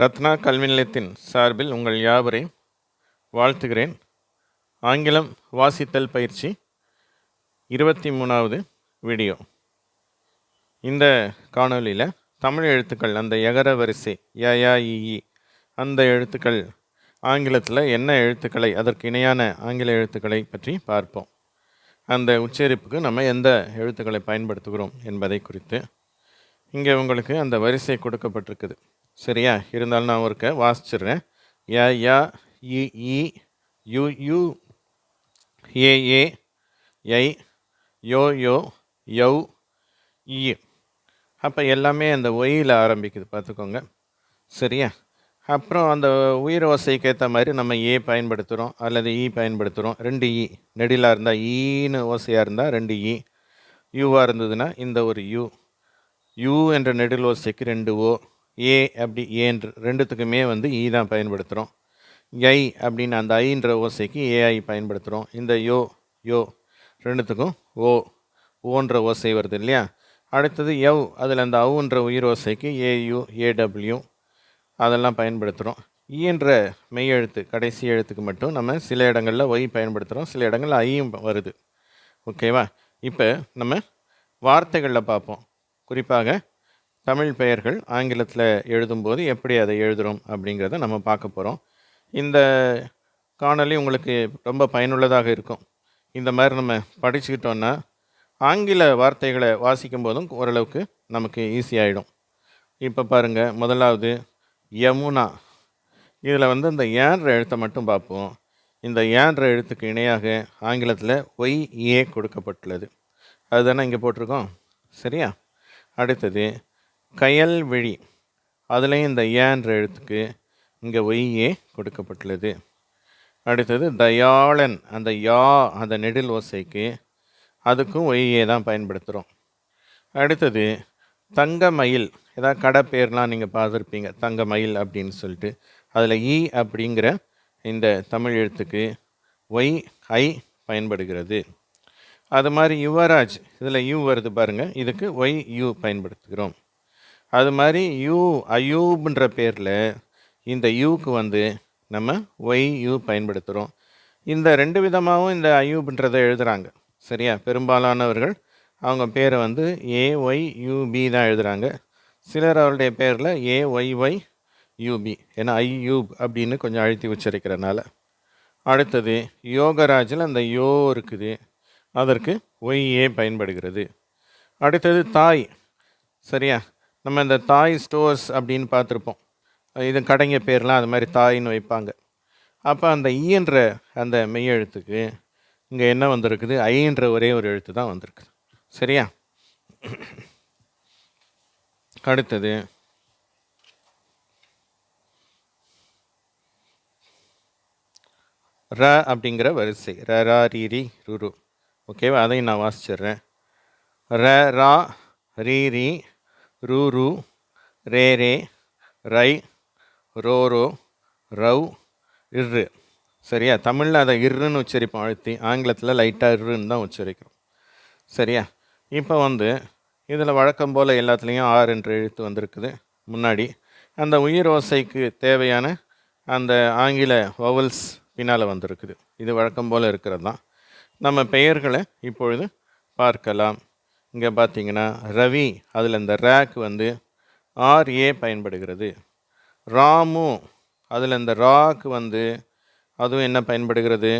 ரத்னா கல்வி நிலையத்தின் சார்பில் உங்கள் யாவரையும் வாழ்த்துகிறேன். ஆங்கிலம் வாசித்தல் பயிற்சி இருபத்தி மூணாவது வீடியோ. இந்த காணொலியில் தமிழ் எழுத்துக்கள் அந்த எகர வரிசை ய யா அந்த எழுத்துக்கள் ஆங்கிலத்தில் என்ன எழுத்துக்களை அதற்கு இணையான ஆங்கில எழுத்துக்களை பற்றி பார்ப்போம். அந்த உச்சரிப்புக்கு நம்ம எந்த எழுத்துக்களை பயன்படுத்துகிறோம் என்பதை குறித்து இங்கே உங்களுக்கு அந்த வரிசை கொடுக்கப்பட்டிருக்குது. சரியா? இருந்தாலும் நான் ஒருக்க வாசிச்சிடுறேன். ய யா இ இ யு யூ ஏ ஏ ஐ யோ யோ யௌ இ. அப்போ எல்லாமே அந்த ஒயில் ஆரம்பிக்குது. பார்த்துக்கோங்க. சரியா? அப்புறம் அந்த உயிர் ஓசைக்கு ஏற்ற மாதிரி நம்ம ஏ பயன்படுத்துகிறோம் அல்லது ஈ பயன்படுத்துகிறோம் ரெண்டு இ. நெடிலாக இருந்தால் ஈன்னு ஓசையாக இருந்தால் ரெண்டு இ. யூவாக இருந்ததுன்னா இந்த ஒரு யூ. யூ என்ற நெடில் ஓசைக்கு ரெண்டு ஓ. ஏ அப்படி ஏன்று ரெண்டுத்துக்குமே வந்து ஈ தான் பயன்படுத்துகிறோம் ஐ அப்படின்னு அந்த ஐன்ற ஓசைக்கு ஏஐ பயன்படுத்துகிறோம் இந்த யோ யோ ரெண்டுத்துக்கும் ஓ ஓன்ற ஓசை வருது இல்லையா? அடுத்தது எவ் அதில் அந்த அவுன்ற உயிர் ஓசைக்கு ஏயு ஏடபிள்யூ அதெல்லாம் பயன்படுத்துகிறோம் ஈன்ற e மெய் எழுத்து கடைசி எழுத்துக்கு மட்டும் நம்ம சில இடங்களில் ஒய் பயன்படுத்துகிறோம் சில இடங்களில் ஐயும் வருது. ஓகேவா? இப்போ நம்ம வார்த்தைகளில் பார்ப்போம். குறிப்பாக தமிழ் பெயர்கள் ஆங்கிலத்தில் எழுதும்போது எப்படி அதை எழுதுகிறோம் அப்படிங்கிறத நம்ம பார்க்க போகிறோம் இந்த காணொலி உங்களுக்கு ரொம்ப பயனுள்ளதாக இருக்கும். இந்த மாதிரி நம்ம படிச்சுக்கிட்டோன்னா ஆங்கில வார்த்தைகளை வாசிக்கும் போதும் ஓரளவுக்கு நமக்கு ஈஸியாகிடும் இப்போ பாருங்கள் முதலாவது யமுனா. இதில் வந்து இந்த ஏன்ற எழுத்தை மட்டும் பார்ப்போம். இந்த ஏன்ற எழுத்துக்கு இணையாக ஆங்கிலத்தில் ஒய் ஏ e கொடுக்கப்பட்டுள்ளது. அதுதானே இங்கே போட்டிருக்கோம்? சரியா? அடுத்தது கயல்விழி அதுலேயும் இந்த ஏன்ற எழுத்துக்கு இங்கே ஒய்யே கொடுக்கப்பட்டுள்ளது. அடுத்தது தயாளன். அந்த யா அந்த நெடில் ஓசைக்கு அதுக்கும் ஒய்யே தான் பயன்படுத்துகிறோம் அடுத்தது தங்கமயில். ஏதாவது கடை பேர்லாம் நீங்கள் பார்த்துருப்பீங்க. தங்கமயில் அப்படின்னு சொல்லிட்டு. அதில் ஈ அப்படிங்கிற இந்த தமிழ் எழுத்துக்கு ஒய் ஐ பயன்படுகிறது. அது மாதிரி யுவராஜ். இதில் யூ வருது பாருங்கள் இதுக்கு ஒய் யூ பயன்படுத்துகிறோம். அது மாதிரி யூ அயூப்ன்ற பேரில் இந்த யூக்கு வந்து நம்ம ஒய் யூ பயன்படுத்துகிறோம் இந்த ரெண்டு விதமாகவும் இந்த அயூப்ன்றதை எழுதுகிறாங்க சரியா? பெரும்பாலானவர்கள் அவங்க பேரை வந்து ஏ ஒய் யூபி தான் எழுதுகிறாங்க சிலர் அவருடைய பேரில் ஏ ஒய் ஒய் யூபி ஏன்னா ஐயூப் அப்படின்னு கொஞ்சம் அழுத்தி உச்சரிக்கிறனால. அடுத்தது யோகராஜில் அந்த யோ இருக்குது. அதற்கு ஒய் ஏ பயன்படுகிறது. அடுத்தது தாய். சரியா? நம்ம இந்த தாய் ஸ்டோர்ஸ் அப்படின்னு பார்த்துருப்போம். இது கடைங்க பேர்லாம் அது மாதிரி தாயின்னு வைப்பாங்க. அப்போ அந்த e ஈன்ற அந்த மெய்யெழுத்துக்கு இங்கே என்ன வந்திருக்குது? ஐன்ற ஒரே ஒரு எழுத்து தான் வந்திருக்குது. சரியா? அடுத்தது. ர அப்படிங்கிற வரிசை. ர ரா ரீ ரி ருரு ஓகேவா? அதையும் நான் வாசிச்சிடுறேன். ர ரா ரீரி ரூ ரூ ரே ரே ரை ரோ ரோ ரவ் இர்ரு. சரியா? தமிழில் அதை இர்ருன்னு உச்சரிப்போம். அழுத்தி ஆங்கிலத்தில் லைட்டாக இர்ருன்னு தான் உச்சரிக்கிறோம். சரியா? இப்போ வந்து இதில் வழக்கம் போல் எல்லாத்துலேயும் ஆர் என்ற எழுத்து வந்திருக்குது. முன்னாடி அந்த உயிர் ஓசைக்கு தேவையான அந்த ஆங்கில வவல்ஸ் பின்னால் வந்திருக்குது. இது வழக்கம் போல் இருக்கிறது தான். நம்ம பெயர்களை இப்பொழுது பார்க்கலாம். இங்கே பார்த்தீங்கன்னா ரவி அதில் இந்த ரேக் வந்து ஆர்ஏ பயன்படுகிறது. ராமு அதில் இந்த ராக்கு வந்து அதுவும் என்ன பயன்படுகிறது?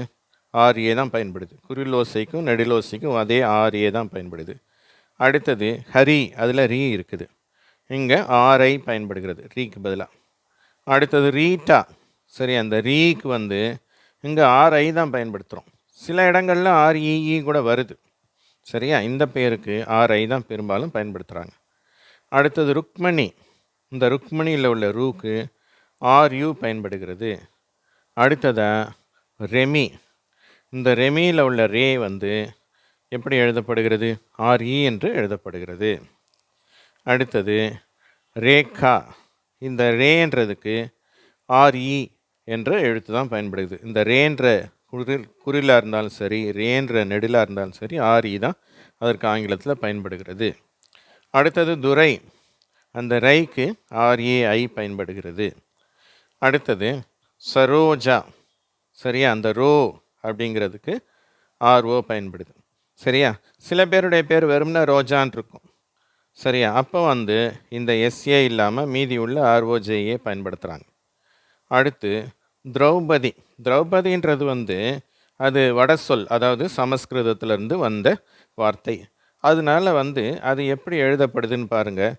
ஆர்ஏ தான் பயன்படுது. குரிலோசைக்கும் நெடிலோசைக்கும் அதே ஆர்ஏ தான் பயன்படுது. அடுத்தது ஹரி அதில் ரீ இருக்குது. இங்கே ஆர்ஐ பயன்படுகிறது. ரீக்கு பதிலாக அடுத்தது ரீட்டா. சரி அந்த ரீக்கு வந்து இங்கே ஆர்ஐ தான் பயன்படுத்துகிறோம் சில இடங்களில் ஆர்இஇ கூட வருது. சரியா? இந்த பேருக்கு ஆர்ஐ தான் பெரும்பாலும் பயன்படுத்துகிறாங்க அடுத்தது ருக்மணி. இந்த ருக்மணியில் உள்ள ரூக்கு ஆர்யூ பயன்படுகிறது. அடுத்ததாக ரெமி. இந்த ரெமியில் உள்ள ரே வந்து எப்படி எழுதப்படுகிறது? ஆர்இ என்று எழுதப்படுகிறது. அடுத்தது ரேகா. இந்த ரேன்றதுக்கு ஆர்இ என்ற எழுத்து தான் பயன்படுது இந்த ரேன்ற குரில் குறிலாக இருந்தாலும் சரி ரேன்ற நெடிலாக இருந்தாலும் சரி ஆர்இ தான் அதற்கு ஆங்கிலத்தில் பயன்படுகிறது. அடுத்தது துரை. அந்த ரைக்கு ஆர்ஏஐ பயன்படுகிறது. அடுத்தது சரோஜா. சரியா? அந்த ரோ அப்படிங்கிறதுக்கு ஆர்ஓ பயன்படுது. சரியா? சில பேருடைய பேர் வெறும்னா ரோஜான் இருக்கும் சரியா? அப்போ வந்து இந்த எஸ்ஏ இல்லாமல் மீதி உள்ள ஆர்ஓஜேஏ பயன்படுத்துகிறாங்க அடுத்து திரௌபதி. திரௌபதின்றது வந்து அது வடசொல் அதாவது சமஸ்கிருதத்திலிருந்து வந்த வார்த்தை. அதனால வந்து அது எப்படி எழுதப்படுதுன்னு பாருங்கள்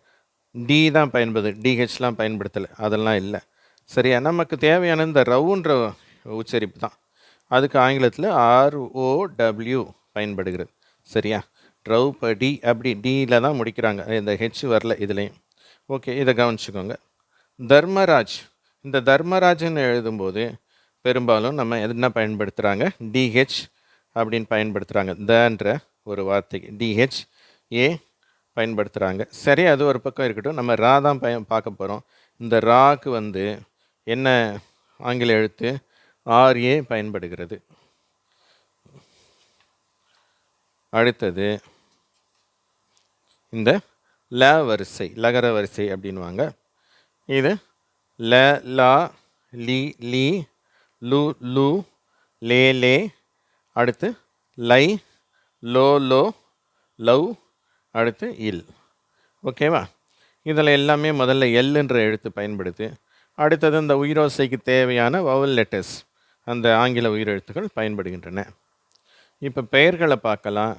டி தான் பயன்படுது. டிஹெச்லாம் பயன்படுத்தலை. அதெல்லாம் இல்லை. சரியா? நமக்கு தேவையான இந்த ரவுன்ற உச்சரிப்பு தான். அதுக்கு ஆங்கிலத்தில் ஆர்ஓடபிள்யூ பயன்படுகிறது. சரியா? ட்ரௌபடி அப்படி டியில் தான் முடிக்கிறாங்க. இந்த ஹெச் வரல இதுலேயும். ஓகே இதை கவனிச்சுக்கோங்க. தர்மராஜ். இந்த தர்மராஜன் எழுதும்போது பெரும்பாலும் நம்ம என்ன பயன்படுத்துகிறாங்க டிஹெச் அப்படின்னு பயன்படுத்துகிறாங்க தன்ற ஒரு வார்த்தைக்கு டிஹெச் ஏ பயன்படுத்துகிறாங்க சரி அது ஒரு பக்கம் இருக்கட்டும். நம்ம ரா தான் பய பார்க்க போகிறோம் இந்த ராக்கு வந்து என்ன ஆங்கில எழுத்து? ஆர்ஏ பயன்படுகிறது. அடுத்தது இந்த ல வரிசை லகர வரிசை அப்படின்வாங்க இது ல லா லி லி லு லு லே லே. அடுத்து லை லோ லோ லவ் அடுத்து இல். ஓகேவா இதில் எல்லாமே முதல்ல எல்லுன்ற எழுத்து பயன்படுத்து அடுத்தது இந்த உயிரோசைக்கு தேவையான வவல் லெட்டர்ஸ் அந்த ஆங்கில உயிரெழுத்துக்கள் பயன்படுகின்றன. இப்போ பெயர்களை பார்க்கலாம்.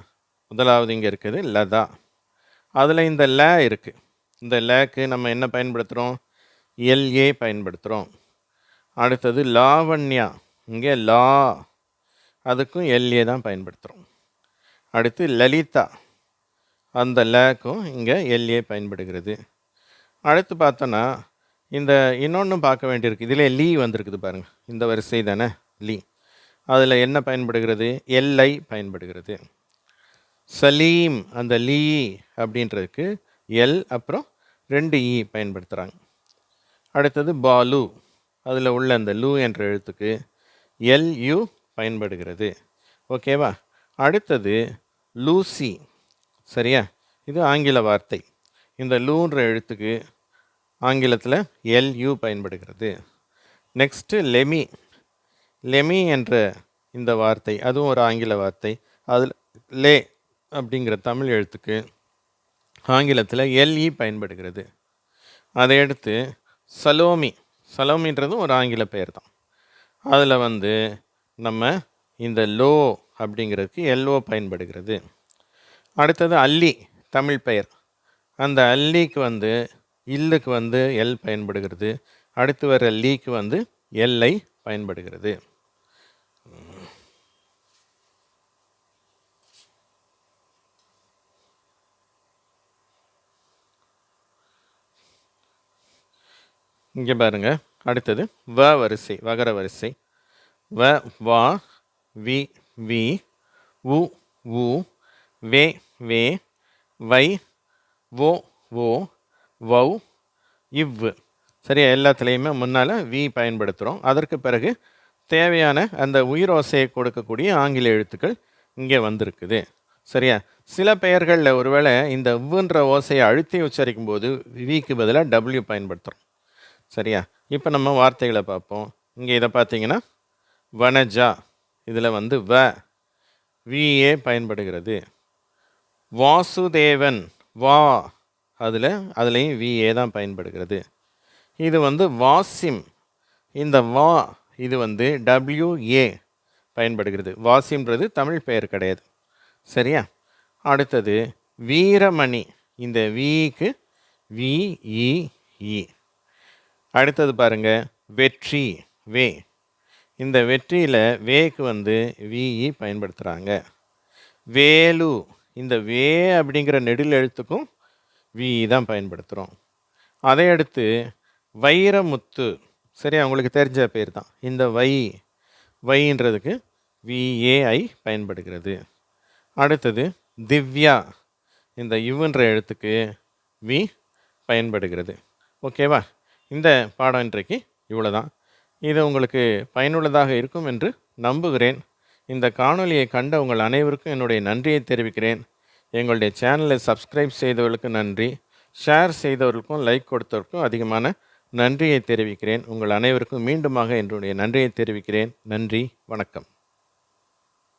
முதலாவது இங்கே இருக்குது லதா. அதில் இந்த ல இருக்குது இந்த லேக்கு நம்ம என்ன பயன்படுத்துகிறோம் எல்ஏ பயன்படுத்துகிறோம் அடுத்தது லாவண்யா. இங்கே லா அதுக்கும் எல்ஏ தான் பயன்படுத்துகிறோம் அடுத்து லலிதா. அந்த லேக்கும் இங்கே எல்ஏ பயன்படுகிறது. அடுத்து பார்த்தோன்னா இந்த இன்னொன்று பார்க்க வேண்டியிருக்கு. இதில் லீ வந்திருக்குது பாருங்கள் இந்த வரிசை தானே? லீ. அதில் என்ன பயன்படுகிறது? எல்ஐ பயன்படுகிறது. சலீம் அந்த லீ அப்படின்றதுக்கு எல் அப்புறம் ரெண்டு இ பயன்படுத்துகிறாங்க அடுத்தது பாலு அதில் உள்ள அந்த லூ என்ற எழுத்துக்கு எல்யு பயன்படுகிறது. ஓகேவா அடுத்தது லூசி. சரியா? இது ஆங்கில வார்த்தை. இந்த லூன்ற எழுத்துக்கு ஆங்கிலத்தில் எல்யு பயன்படுகிறது. Next let me. லெமி என்ற இந்த வார்த்தை அதுவும் ஒரு ஆங்கில வார்த்தை. அதில் லே அப்படிங்கிற தமிழ் எழுத்துக்கு ஆங்கிலத்தில் எல்இ பயன்படுகிறது. அதையடுத்து சலோமி. சலோமின்றதும் ஒரு ஆங்கில பெயர் தான் அதில் வந்து நம்ம இந்த லோ அப்படிங்கிறதுக்கு எல்ஓ பயன்படுகிறது. அடுத்தது அல்லி தமிழ் பெயர். அந்த அல்லிக்கு வந்து இல்லுக்கு வந்து எல் பயன்படுகிறது. அடுத்து வர லீக்கு வந்து எல்ஐ பயன்படுகிறது. இங்கே பாருங்கள் அடுத்தது வ வரிசை வகர வரிசை. வ வா வி வி உ உ வே வே வை ஓ ஓ வௌ இவ் சரியா? எல்லாத்துலேயுமே முன்னால் வி பயன்படுத்துகிறோம் அதற்கு பிறகு தேவையான அந்த உயிரோசையை கொடுக்கக்கூடிய ஆங்கில எழுத்துக்கள் இங்கே வந்திருக்குது. சரியா? சில பெயர்களில் ஒருவேளை இந்த உவ்வுன்ற ஓசையை அழுத்தி உச்சரிக்கும் போது விக்கு பதிலாக டபிள்யூ பயன்படுத்துகிறோம் சரியா? இப்போ நம்ம வார்த்தைகளை பார்ப்போம். இங்கே இதை பார்த்தீங்கன்னா வனஜா. இதில் வந்து வ விஏ பயன்படுகிறது. வாசுதேவன் வா. அதில் அதுலேயும் விஏ தான் பயன்படுகிறது. இது வந்து வாசிம். இந்த வா இது வந்து டபிள்யூஏ பயன்படுகிறது. வாசிம்ன்றது தமிழ் பெயர் கிடையாது. சரியா? அடுத்தது வீரமணி. இந்த விக்கு விஇஇ அடுத்தது பாருங்க வெற்றி வே. இந்த வெற்றியில் வேக்கு வந்து விஇ பயன்படுத்துகிறாங்க வேலு. இந்த வே அப்படிங்கிற நெடில் எழுத்துக்கும் விஇ தான் பயன்படுத்துகிறோம் அதை அடுத்து வைரமுத்து. சரி அவங்களுக்கு தெரிஞ்ச பேர் தான். இந்த வை வைன்றதுக்கு விஏஐ பயன்படுகிறது. அடுத்தது திவ்யா. இந்த இவ்வுன்ற எழுத்துக்கு வி பயன்படுகிறது. ஓகேவா? இந்த பாடம் இன்றைக்கு இவ்வளோ தான் இது உங்களுக்கு பயனுள்ளதாக இருக்கும் என்று நம்புகிறேன். இந்த காணொலியை கண்ட உங்கள் அனைவருக்கும் என்னுடைய நன்றியை தெரிவிக்கிறேன். எங்களுடைய சேனலை சப்ஸ்கிரைப் செய்தவர்களுக்கு நன்றி. ஷேர் செய்தவர்களுக்கும் லைக் கொடுத்தவருக்கும் அதிகமான நன்றியை தெரிவிக்கிறேன். உங்கள் அனைவருக்கும் மீண்டுமாக என்னுடைய நன்றியை தெரிவிக்கிறேன். நன்றி வணக்கம்.